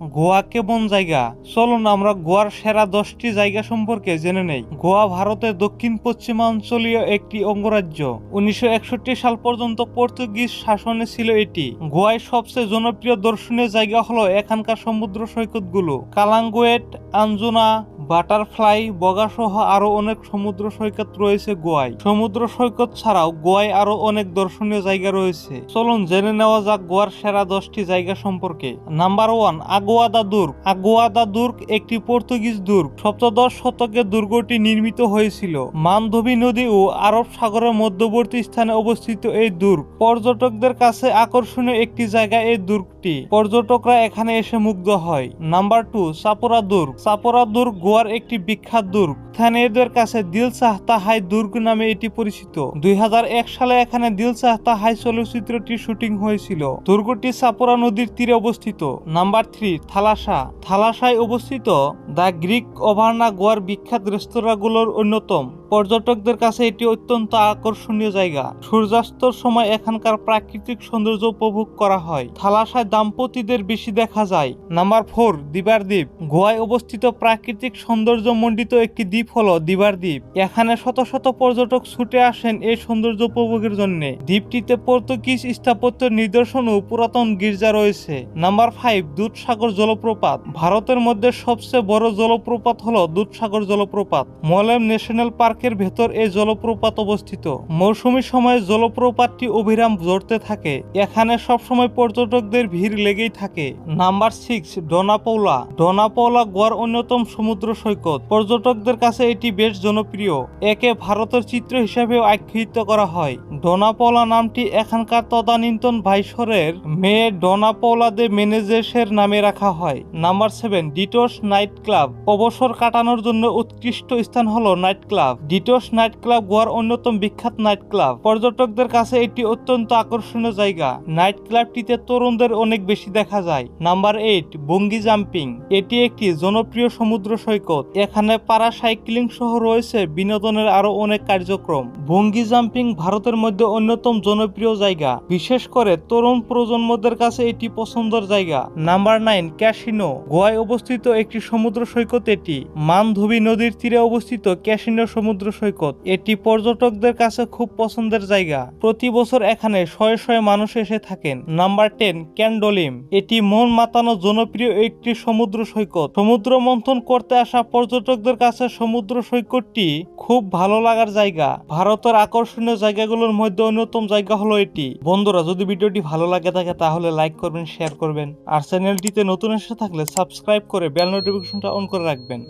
গোয়া কেমন জায়গা। চলুন আমরা গোয়ার সেরা দশটি জায়গা সম্পর্কে জেনে নেই। গোয়া ভারতের দক্ষিণ পশ্চিমাঞ্চলীয় একটি অঙ্গরাজ্য। উনিশশো একষট্টি সাল পর্যন্ত পর্তুগিজ শাসনে ছিল এটি। গোয়ায় সবচেয়ে জনপ্রিয় দর্শনীয় জায়গা হলো এখানকার সমুদ্র সৈকতগুলো। কালাঙ্গুয়েট, আঞ্জুনা, বাটারফ্লাই, বগাসহ আরও অনেক সমুদ্র সৈকত রয়েছে গোয়ায়। সমুদ্র সৈকত ছাড়াও গোয়ায় আরও অনেক দর্শনীয় জায়গা রয়েছে। চলুন জেনে নেওয়া যাক গোয়ার সেরা দশটি জায়গা সম্পর্কে। নাম্বার ওয়ান আগুয়াদা দুর্গ আগুয়াদা দুর্গ একটি পর্তুগিজ দুর্গ। সপ্তদশ শতকে দুর্গটি নির্মিত হয়েছিল। মানধবী নদী ও আরব সাগরের মধ্যবর্তী স্থানে অবস্থিত এই দুর্গ। পর্যটকদের কাছে আকর্ষণীয় একটি জায়গা এই দুর্গটি পর্যটকরা এখানে এসে মুগ্ধ হয়। নাম্বার টু চাপোরা দুর্গ। চাপোরা দুর্গ গোয়ার একটি বিখ্যাত দুর্গ। স্থানীয়দের কাছে দিল চাহতা হাই দুর্গ নামে এটি পরিচিত। দুই হাজার এক সালে এখানে দিল চাহতা হাই চলচ্চিত্রটি শুটিং হয়েছিল। দুর্গটি চাপোরা নদীর তীরে অবস্থিত। নাম্বার থ্রি থালাসা থালাসায় অবস্থিত দ্য গ্রিক ওভারনা গোয়ার বিখ্যাত রেস্তোরাঁগুলোর অন্যতম। পর্যটকদের কাছে এটি অত্যন্ত আকর্ষণীয় জায়গা। সূর্যাস্তর সময় এখানকার প্রাকৃতিক সৌন্দর্য উপভোগ করা হয়। থালাসায় দাম্পতিদের বেশি দেখা যায়। নাম্বার ফোর, দিবার দ্বীপ। গোয়ায় অবস্থিত প্রাকৃতিক সৌন্দর্য মণ্ডিত একটি দ্বীপ হলো দিবার দ্বীপ। এখানে শত শত পর্যটক ছুটে আসেন এই সৌন্দর্য উপভোগের জন্য। দ্বীপটিতে পর্তুগিজ স্থাপত্যের নিদর্শন ও পুরাতন গির্জা রয়েছে। নাম্বার ফাইভ, দুধসাগর জলপ্রপাত। ভারতের মধ্যে সবচেয়ে বড় জলপ্রপাত হল দুধসাগর জলপ্রপাত। মলেম ন্যাশনাল পার্কের ভেতর এই জলপ্রপাত অবস্থিত। মৌসুমী সময়ে জলপ্রপাতটি অবিরাম জড়তে থাকে। এখানে সবসময় পর্যটকদের ভিড় লেগেই থাকে। Number six, ডোনাপৌলা। ডোনাপৌলা গোয়ার অন্যতম সমুদ্র সৈকত। পর্যটকদের কাছে এটি বেশ জনপ্রিয়। একে ভারতের চিত্র হিসাবেও আখ্যায়িত করা হয়। ডোনাপৌলা নামটি এখানকার তদানীন্তন ভাইসরের মেয়ে ডোনাপৌলা দে মেনেজেসের নামে রাখা হয়। Number seven Tito's night club. অবসর কাটানোর জন্য উৎকৃষ্ট স্থান হলো night club. Tito's night club গোয়ার অন্যতম বিখ্যাত নাইট ক্লাব পর্যটকদের কাছে এটি অত্যন্ত আকর্ষণীয় জায়গা। নাইট ক্লাবটিতে তরুণদের অনেক বেশি দেখা যায়। Number eight, bungee jumping. এটি একটি জনপ্রিয় সমুদ্র সৈকত। এখানে পারা সাইক্লিং সহ রয়েছে বিনোদনের আরও অনেক কার্যক্রম। বঙ্গি জাম্পিং ভারতের মধ্যে অন্যতম জনপ্রিয় জায়গা। বিশেষ করে তরুণ প্রজন্মদের কাছে এটি পছন্দের জায়গা। Number nine, casino. গোয়ায় অবস্থিত একটি সমুদ্র সৈকত এটি। মানধবী নদীর তীরে অবস্থিত ক্যাসিনো সমুদ্র সৈকত। এটি পর্যটকদের কাছে খুব পছন্দের জায়গা। প্রতি বছর এখানে শয়ে শয়ে মানুষ এসে থাকেন। Number ten, Candolim. এটি মন মাতানো জনপ্রিয় একটি সমুদ্র সৈকত। সমুদ্র মন্থন করতে আসা পর্যটকদের কাছে সমুদ্র সৈকতটি খুব ভালো লাগার জায়গা। ভারতের আকর্ষণীয় জায়গাগুলোর মধ্যে অন্যতম জায়গা হলো এটি। বন্ধুরা, যদি ভিডিওটি ভালো লাগে থাকে, তাহলে লাইক করবেন শেয়ার করবেন। আর চ্যানেলটিতে নতুন এসে থাকলে সাবস্ক্রাইব করে বেল নোটিফিকেশনটা অন করে রাখবেন।